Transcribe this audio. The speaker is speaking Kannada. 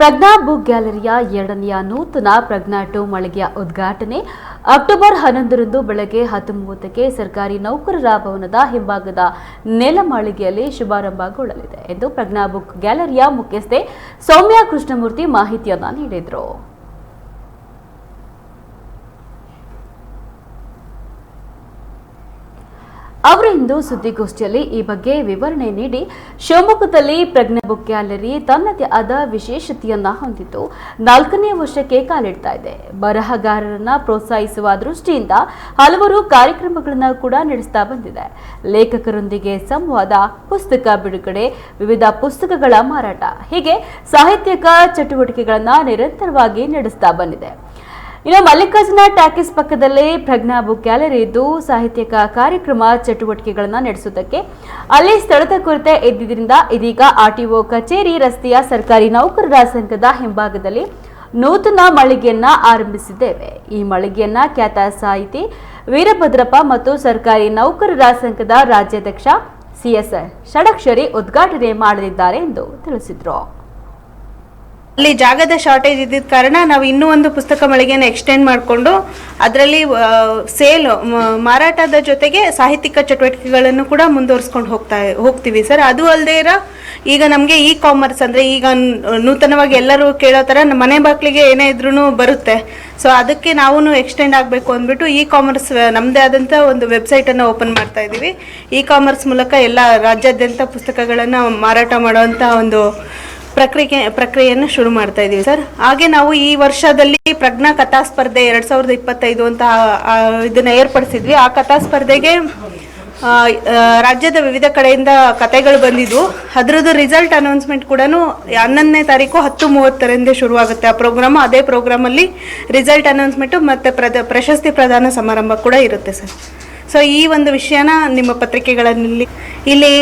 ಪ್ರಜ್ಞಾ ಬುಕ್ ಗ್ಯಾಲರಿಯ ಎರಡನೆಯ ನೂತನ ಪ್ರಜ್ಞಾ ಟು ಮಳಿಗೆಯ ಉದ್ಘಾಟನೆ. ಅಕ್ಟೋಬರ್ ಹನ್ನೊಂದರಂದು ಬೆಳಗ್ಗೆ ಹತ್ತು ಮೂವತ್ತಕ್ಕೆ ಸರ್ಕಾರಿ ನೌಕರರ ಭವನದ ಹಿಂಭಾಗದ ನೆಲಮಾಳಿಗೆಯಲ್ಲಿ ಶುಭಾರಂಭಗೊಳ್ಳಲಿದೆ ಎಂದು ಪ್ರಜ್ಞಾ ಬುಕ್ ಗ್ಯಾಲರಿಯ ಮುಖ್ಯಸ್ಥೆ ಸೌಮ್ಯ ಕೃಷ್ಣಮೂರ್ತಿ ಮಾಹಿತಿಯನ್ನು ನೀಡಿದರು. ಅವರು ಇಂದು ಸುದ್ದಿಗೋಷ್ಠಿಯಲ್ಲಿ ಈ ಬಗ್ಗೆ ವಿವರಣೆ ನೀಡಿ, ಶಿವಮೊಗ್ಗದಲ್ಲಿ ಪ್ರಜ್ಞಾ ಬುಕ್ ಗ್ಯಾಲರಿ ತನ್ನದೇ ಆದ ವಿಶೇಷತೆಯನ್ನ ಹೊಂದಿದ್ದು ನಾಲ್ಕನೇ ವರ್ಷಕ್ಕೆ ಕಾಲಿಡ್ತಾ ಇದೆ. ಬರಹಗಾರರನ್ನ ಪ್ರೋತ್ಸಾಹಿಸುವ ದೃಷ್ಟಿಯಿಂದ ಹಲವಾರು ಕಾರ್ಯಕ್ರಮಗಳನ್ನು ಕೂಡ ನಡೆಸ್ತಾ ಬಂದಿದೆ. ಲೇಖಕರೊಂದಿಗೆ ಸಂವಾದ, ಪುಸ್ತಕ ಬಿಡುಗಡೆ, ವಿವಿಧ ಪುಸ್ತಕಗಳ ಮಾರಾಟ ಹೀಗೆ ಸಾಹಿತ್ಯಕ ಚಟುವಟಿಕೆಗಳನ್ನ ನಿರಂತರವಾಗಿ ನಡೆಸ್ತಾ ಬಂದಿದೆ. ಇನ್ನು ಮಲ್ಲಿಕಾರ್ಜುನ ಟಾಕೀಸ್ ಪಕ್ಕದಲ್ಲೇ ಪ್ರಜ್ಞಾ ಬುಕ್ ಗ್ಯಾಲರಿ ಇದ್ದು ಸಾಹಿತ್ಯಕ ಕಾರ್ಯಕ್ರಮ ಚಟುವಟಿಕೆಗಳನ್ನು ನಡೆಸುವುದಕ್ಕೆ ಅಲ್ಲಿ ಸ್ಥಳದ ಕೊರತೆ ಇದ್ದಿದ್ದರಿಂದ ಇದೀಗ ಆರ್ಟಿಒ ಕಚೇರಿ ರಸ್ತೆಯ ಸರ್ಕಾರಿ ನೌಕರರ ಸಂಘದ ಹಿಂಭಾಗದಲ್ಲಿ ನೂತನ ಮಳಿಗೆಯನ್ನ ಆರಂಭಿಸಿದ್ದೇವೆ. ಈ ಮಳಿಗೆಯನ್ನ ಖ್ಯಾತ ಸಾಹಿತಿ ವೀರಭದ್ರಪ್ಪ ಮತ್ತು ಸರ್ಕಾರಿ ನೌಕರರ ಸಂಘದ ರಾಜ್ಯಾಧ್ಯಕ್ಷ ಸಿಎಸ್ ಷಡಕ್ಷರಿ ಉದ್ಘಾಟನೆ ಮಾಡಲಿದ್ದಾರೆ ಎಂದು ತಿಳಿಸಿದರು. ಅಲ್ಲಿ ಜಾಗದ ಶಾರ್ಟೇಜ್ ಇದ್ದಿದ್ದ ಕಾರಣ ನಾವು ಇನ್ನೂ ಒಂದು ಪುಸ್ತಕ ಮಳಿಗೆನ ಎಕ್ಸ್ಟೆಂಡ್ ಮಾಡಿಕೊಂಡು ಅದರಲ್ಲಿ ಸೇಲ್ ಮಾರಾಟದ ಜೊತೆಗೆ ಸಾಹಿತ್ಯಿಕ ಚಟುವಟಿಕೆಗಳನ್ನು ಕೂಡ ಮುಂದುವರಿಸ್ಕೊಂಡು ಹೋಗ್ತಾ, ಹೋಗ್ತೀವಿ ಸರ್. ಅದು ಅಲ್ಲದೆ ಇರೋ, ಈಗ ನಮಗೆ ಇ ಕಾಮರ್ಸ್ ಅಂದರೆ ಈಗ ನೂತನವಾಗಿ ಎಲ್ಲರೂ ಕೇಳೋ ಥರ ನಮ್ಮ ಮನೆ ಬಾಗಿಲಿಗೆ ಏನೇ ಇದ್ರೂ ಬರುತ್ತೆ. ಸೊ ಅದಕ್ಕೆ ನಾವು ಎಕ್ಸ್ಟೆಂಡ್ ಆಗಬೇಕು ಅಂದ್ಬಿಟ್ಟು ಇ ಕಾಮರ್ಸ್ ನಮ್ಮದೇ ಆದಂಥ ಒಂದು ವೆಬ್ಸೈಟನ್ನು ಓಪನ್ ಮಾಡ್ತಾ ಇದ್ದೀವಿ. ಇ ಕಾಮರ್ಸ್ ಮೂಲಕ ಎಲ್ಲ ರಾಜ್ಯಾದ್ಯಂತ ಪುಸ್ತಕಗಳನ್ನು ಮಾರಾಟ ಮಾಡುವಂಥ ಒಂದು ಪ್ರಕ್ರಿಯೆ, ಪ್ರಕ್ರಿಯೆಯನ್ನು ಶುರು ಮಾಡ್ತಾ ಇದ್ದೀವಿ ಸರ್. ಹಾಗೆ ನಾವು ಈ ವರ್ಷದಲ್ಲಿ ಪ್ರಜ್ಞಾ ಕಥಾ ಸ್ಪರ್ಧೆ ಎರಡ್ ಸಾವಿರದ ಇಪ್ಪತ್ತೈದು ಅಂತ ಇದನ್ನ ಏರ್ಪಡಿಸಿದ್ವಿ. ಆ ಕಥಾ ಸ್ಪರ್ಧೆಗೆ ರಾಜ್ಯದ ವಿವಿಧ ಕಡೆಯಿಂದ ಕತೆಗಳು ಬಂದಿದ್ವು. ಅದರದ್ದು ರಿಸಲ್ಟ್ ಅನೌನ್ಸ್ಮೆಂಟ್ ಕೂಡ ಹನ್ನೊಂದನೇ ತಾರೀಕು ಹತ್ತು ಮೂವತ್ತರಿಂದ ಶುರುವಾಗುತ್ತೆ. ಆ ಪ್ರೋಗ್ರಾಮ್ ಅದೇ ಪ್ರೋಗ್ರಾಮಲ್ಲಿ ರಿಸಲ್ಟ್ ಅನೌನ್ಸ್ಮೆಂಟು ಮತ್ತು ಪ್ರಶಸ್ತಿ ಪ್ರದಾನ ಸಮಾರಂಭ ಕೂಡ ಇರುತ್ತೆ, ಸರ್. ಸೊ ಈ ಒಂದು ವಿಷಯನ ನಿಮ್ಮ ಪತ್ರಿಕೆಗಳಲ್ಲಿ ಇಲ್ಲಿ